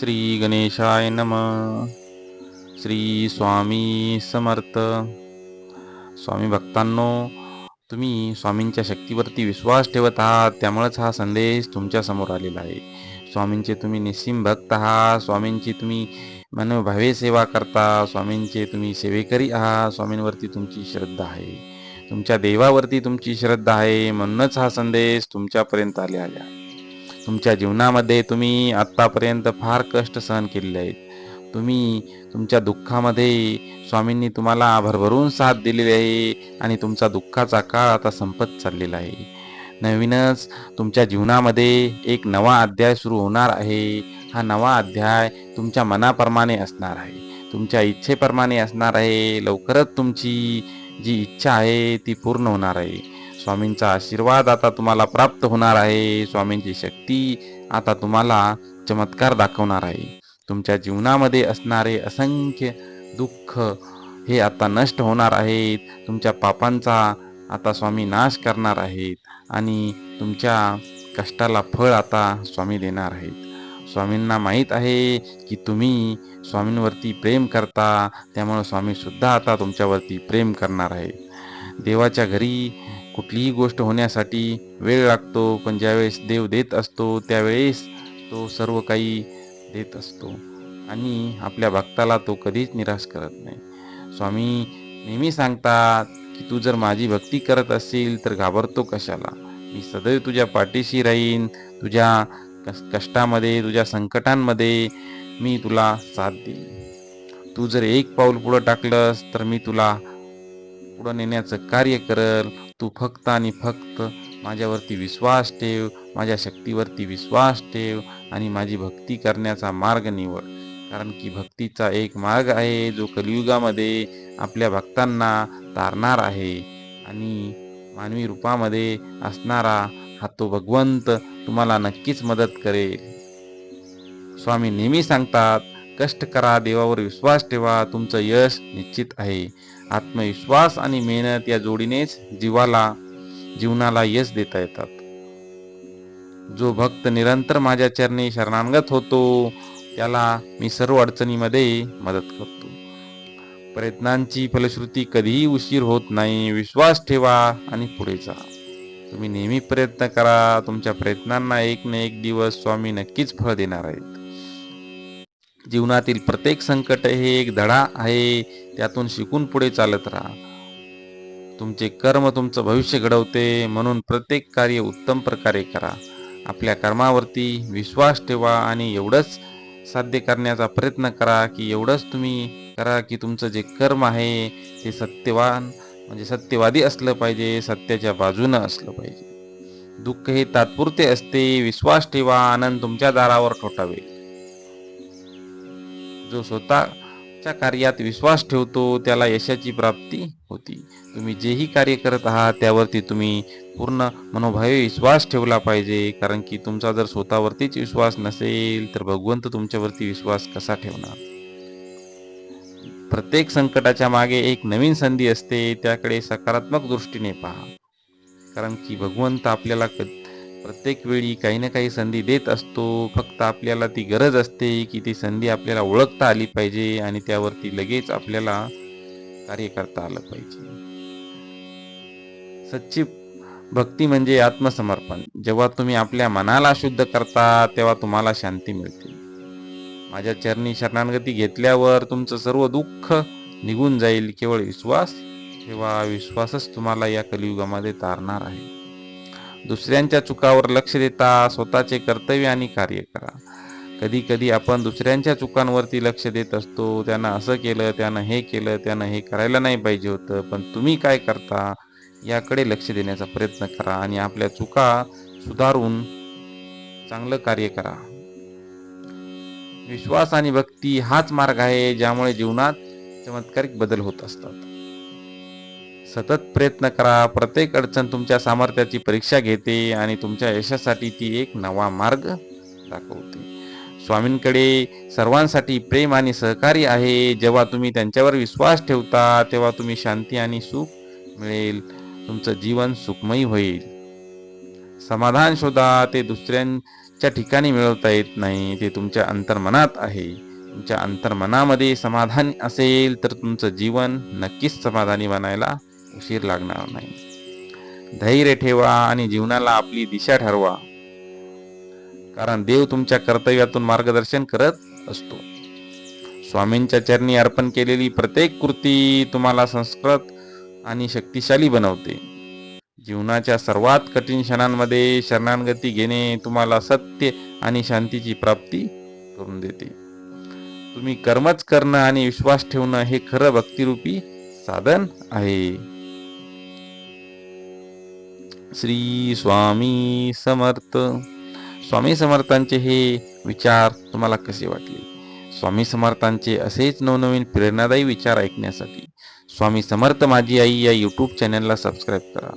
श्री गणेशाय नम. श्री स्वामी समर्थ. स्वामी भक्तांनो तुम्ही स्वामींच्या शक्तीवरती विश्वास ठेवत आहात त्यामुळेच हा संदेश तुमच्यासमोर आलेला आहे. स्वामींचे तुम्ही निस्सीम भक्त आहात स्वामींची तुम्ही मनोभावे सेवा करता स्वामींचे तुम्ही सेवेकरी आहात स्वामींवरती तुमची श्रद्धा आहे. तुमच्या देवावरती तुमची श्रद्धा आहे म्हणूनच हा संदेश तुमच्यापर्यंत आले आल्या तुमच्या जीवनामध्ये तुम्ही आत्तापर्यंत फार कष्ट सहन केलेले आहेत. तुम्ही तुमच्या दुःखामध्ये स्वामींनी तुम्हाला भरभरून साथ दिलेली आहे आणि तुमचा दुःखाचा काळ आता संपत चाललेला आहे. नवीनच तुमच्या जीवनामध्ये एक नवा अध्याय सुरू होणार आहे. हा नवा अध्याय तुमच्या मनाप्रमाणे असणार आहे. तुमच्या इच्छेप्रमाणे असणार आहे. लवकरच तुमची जी इच्छा आहे ती पूर्ण होणार आहे. स्वामींचा आशीर्वाद आता तुम्हाला प्राप्त होणार आहे. स्वामींची शक्ती आता तुम्हाला चमत्कार दाखवणार आहे. तुमच्या जीवनामध्ये असणारे असंख्य दुःख हे आता नष्ट होणार आहेत. तुमच्या पापांचा आता स्वामी नाश करणार आहेत. आणि तुमच्या कष्टाला फळ आता स्वामी देणार आहेत. स्वामींना माहीत आहे की तुम्ही स्वामींवरती प्रेम करता. त्यामुळे स्वामीसुद्धा आता तुमच्यावरती प्रेम करणार आहे देवाच्या घरी कुठलीही गोष्ट होण्यासाठी वेळ लागतो पण ज्यावेळेस देव देत असतो त्यावेळेस तो सर्व काही देत असतो. आणि आपल्या भक्ताला तो कधीच निराश करत नाही. स्वामी नेहमी सांगतात की तू जर माझी भक्ती करत असेल तर घाबरतो कशाला? मी सदैव तुझ्या पाठीशी राहीन तुझ्या कष्टामध्ये तुझ्या संकटांमध्ये मी तुला साथ देईन. तू जर एक पाऊल पुढं टाकलंस तर मी तुला पुढं नेण्याचं कार्य करल तू फक्त आणि फक्त माझ्यावरती विश्वास ठेव माझ्या शक्तीवरती विश्वास ठेव आणि माझी भक्ती करण्याचा मार्ग निवड. कारण की भक्तीचा एक मार्ग आहे जो कलियुगामध्ये आपल्या भक्तांना तारणार आहे आणि मानवी रूपामध्ये असणारा हा तो भगवंत तुम्हाला नक्कीच मदत करेल. स्वामी नेहमी सांगतात कष्ट करा देवावर विश्वास ठेवा तुमचं यश निश्चित आहे. आत्मविश्वास आणि मेहनत या जोडीनेच जीवाला जीवनाला यश देता येतात. जो भक्त निरंतर माझ्या चरणी शरणांगत होतो त्याला मी सर्व अडचणीमध्ये मदत करतो. प्रयत्नांची फलश्रुती कधीही उशीर होत नाही. विश्वास ठेवा आणि पुढे जा. तुम्ही नेहमी प्रयत्न करा. तुमच्या प्रयत्नांना एक ना एक दिवस स्वामी नक्कीच फळ देणार आहेत. जीवनातील प्रत्येक संकट हे एक धडा आहे त्यातून शिकून पुढे चालत राहा. तुमचे कर्म तुमचं भविष्य घडवते म्हणून प्रत्येक कार्य उत्तम प्रकारे करा. आपल्या कर्मावरती विश्वास ठेवा आणि एवढंच साध्य करण्याचा प्रयत्न करा की एवढंच तुम्ही करा की तुमचं जे कर्म आहे ते सत्यवान म्हणजे सत्यवादी असलं पाहिजे सत्याच्या बाजूनं असलं पाहिजे. दुःख हे तात्पुरते असते विश्वास ठेवा आनंद तुमच्या दारावर ठोठावे जो स्वतःच्या कार्यात विश्वास ठेवतो त्याला यशाची प्राप्ती होती. तुम्ही जेही कार्य करत आहात त्यावरती तुम्ही पूर्ण मनोभावे विश्वास ठेवला पाहिजे. कारण की तुमचा जर स्वतःवरतीच विश्वास नसेल तर भगवंत तुमच्यावरती विश्वास कसा ठेवणार? प्रत्येक संकटाच्या मागे एक नवीन संधी असते त्याकडे सकारात्मक दृष्टीने पहा. कारण की भगवंत आपल्याला क प्रत्येक वेळी काही ना काही संधी देत असतो. फक्त आपल्याला ती गरज असते की ती संधी आपल्याला ओळखता आली पाहिजे आणि त्यावरती लगेच आपल्याला कार्य करता आलं पाहिजे. सच्ची भक्ती म्हणजे आत्मसमर्पण. जेव्हा तुम्ही आपल्या मनाला शुद्ध करता तेव्हा तुम्हाला शांती मिळते. माझ्या चरणी शरणागती घेतल्यावर तुमचं सर्व दुःख निघून जाईल. केवळ विश्वास ठेवा. विश्वासच तुम्हाला या कलियुगामध्ये तारणार आहे. दुसऱ्यांच्या चुकावर लक्ष देता स्वतःचे कर्तव्य आणि कार्य करा. कधी कधी आपण दुसऱ्यांच्या चुकांवरती लक्ष देत असतो. त्यानं असं केलं त्यानं हे केलं त्यानं हे करायला नाही पाहिजे होतं. पण तुम्ही काय करता याकडे लक्ष देण्याचा प्रयत्न करा आणि आपल्या चुका सुधारून चांगलं कार्य करा. विश्वास आणि भक्ती हाच मार्ग आहे ज्यामुळे जीवनात चमत्कारिक बदल होत असतात. सतत प्रयत्न करा. प्रत्येक अडचण तुमच्या सामर्थ्याची परीक्षा घेते आणि तुमच्या यशासाठी ती एक नवा मार्ग दाखवते. स्वामींकडे सर्वांसाठी प्रेम आणि सहकार्य आहे. जेव्हा तुम्ही त्यांच्यावर विश्वास ठेवता तेव्हा तुम्ही शांती आणि सुख मिळेल. तुमचं जीवन सुखमयी होईल. समाधान शोधा. ते दुसऱ्यांच्या ठिकाणी मिळवता येत नाही. ते तुमच्या अंतर्मनात आहे. तुमच्या अंतर्मनामध्ये समाधान असेल तर तुमचं जीवन नक्कीच समाधानी बनायला उशीर लागणार नाही. धैर्य ठेवा आणि जीवनाला आपली दिशा ठरवा. कारण देव तुमच्या कर्तव्यातून मार्गदर्शन करत असतो. स्वामींच्या चरणी अर्पण केलेली प्रत्येक कृती तुम्हाला संस्कृत आणि शक्तिशाली बनवते. जीवनाच्या सर्वात कठीण क्षणांमध्ये शरणागती घेणे तुम्हाला सत्य आणि शांतीची प्राप्ती करून देते. तुम्ही कर्मच करणं आणि विश्वास ठेवणं हे खरं भक्तिरूपी साधन आहे. श्री स्वामी समर्थ. स्वामी समर्थांचे हे विचार तुम्हाला कसे वाटले? स्वामी समर्थांचे असेच नवनवीन प्रेरणादायी विचार ऐकण्यासाठी स्वामी समर्थ माझी आई या यूट्यूब चॅनलला सबस्क्राईब करा.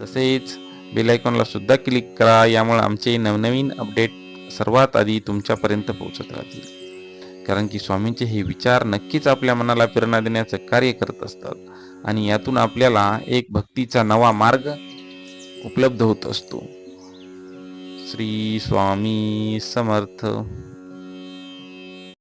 तसेच बेलायकॉनला सुद्धा क्लिक करा यामुळे आमचे नवनवीन अपडेट सर्वात आधी तुमच्यापर्यंत पोहोचत राहतील. कारण की स्वामींचे हे विचार नक्कीच आपल्या मनाला प्रेरणा देण्याचं कार्य करत असतात. आणि यातून आपल्याला एक भक्तीचा नवा मार्ग उपलब्ध होत असतो. श्री स्वामी समर्थ.